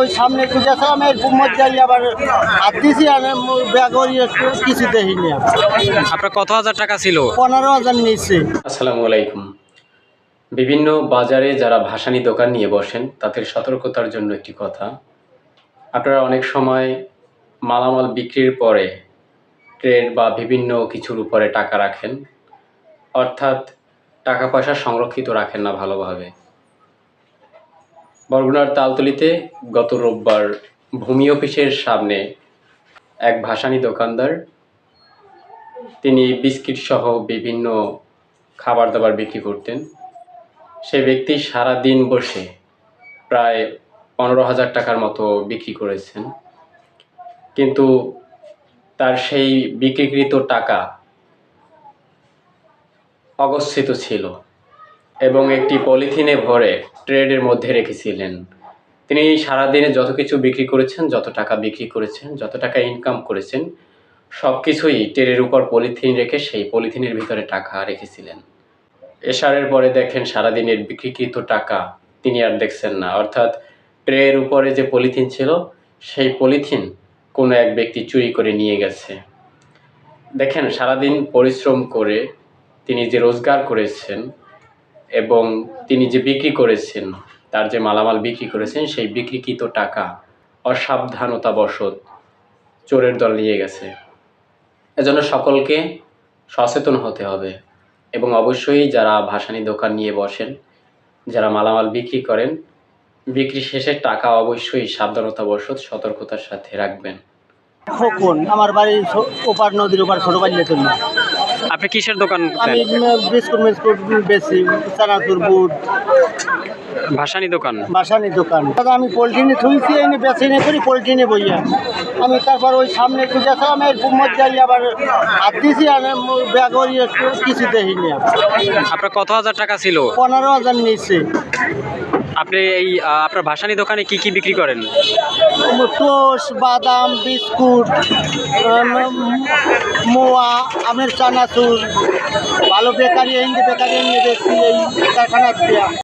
ওই সামনে একটু গেছিলাম এর মধ্যে আই আবার হাত দিছি আর ব্যাগ একটু কিছু দেখিনি আপনার কত হাজার টাকা ছিল? পনেরো হাজার নিচ্ছে আসসালামু আলাইকুম। বিভিন্ন বাজারে যারা ভাসানি দোকান নিয়ে বসেন তাদের সতর্কতার জন্য একটি কথা। আপনারা অনেক সময় মালামাল বিক্রির পরে ট্রেড বা বিভিন্ন কিছুর উপরে টাকা রাখেন অর্থাৎ টাকা পয়সা সংরক্ষিত রাখেন না ভালোভাবে। বরগুনার তালতলিতে গত রোববার ভূমি অফিসের সামনে এক ভাসানি দোকানদার, তিনি বিস্কিট সহ বিভিন্ন খাবার দাবার বিক্রি করতেন। সে ব্যক্তি সারা দিন বসে প্রায় পনেরো হাজার টাকার মতো বিক্রি করেছেন। কিন্তু তার সেই বিক্রিকৃত টাকা অগচ্ছিত ছিল। এবং একটি পলিথিনে ভরে ট্রেডের মধ্যে রেখেছিলেন। তিনি সারাদিনে যত কিছু বিক্রি করেছেন, যত টাকা বিক্রি করেছেন, যত টাকা ইনকাম করেছেন সব কিছুই ট্রেনের উপর পলিথিন রেখে সেই পলিথিনের ভিতরে টাকা রেখেছিলেন। এশারের পরে দেখেন সারাদিনের বিক্রিকৃত টাকা তিনি আর দেখছেন না। অর্থাৎ ট্রের উপরে যে পলিথিন ছিল, সেই পলিথিন কোনো এক ব্যক্তি চুরি করে নিয়ে গেছে। দেখেন সারাদিন পরিশ্রম করে তিনি যে রোজগার করেছেন এবং তিনি যে বিক্রি করেছেন, তার যে মালামাল বিক্রি করেছেন, সেই বিক্রিকৃত টাকা অসাবধানতাবশত চোরের দল নিয়ে গেছে। এজন্য সকলকে সচেতন হতে হবে এবং অবশ্যই যারা ভাসানি দোকান নিয়ে বসেন, যারা মালামাল বিক্রি করেন, বিক্রি শেষে টাকা অবশ্যই সাবধানতাবশত সতর্কতার সাথে রাখবেন। খোকন আমার বাড়ির ওপার নদীর ওপার ছোটো বাড়ি আপনি কিসের দোকান আমি? বিস্কুট মিস্কুট বেশি চানাচুর বুট ভাসানি দোকান। ভাসানি দোকান। দাদা আমি পোলট্রিনে থুইছি এনে বেছে নিয়ে করি পোলট্রিনে বইয়া। আমি তারপর ওই সামনে একটু গেছিলাম এর মধ্যে আবার হাত দিছি আর ব্যাগ কিছু দেখিনি আপনার কত হাজার টাকা ছিল? পনেরো হাজার নিচ্ছে আপনি এই আপনার ভাসানি দোকানে কি কি বিক্রি করেন? টোস্ট বাদাম, বিস্কুট মোয়া, আমের চানাচুর, ভালো বেকারি, হিন্দি বেকারি নিয়ে বেশি এই কারখানা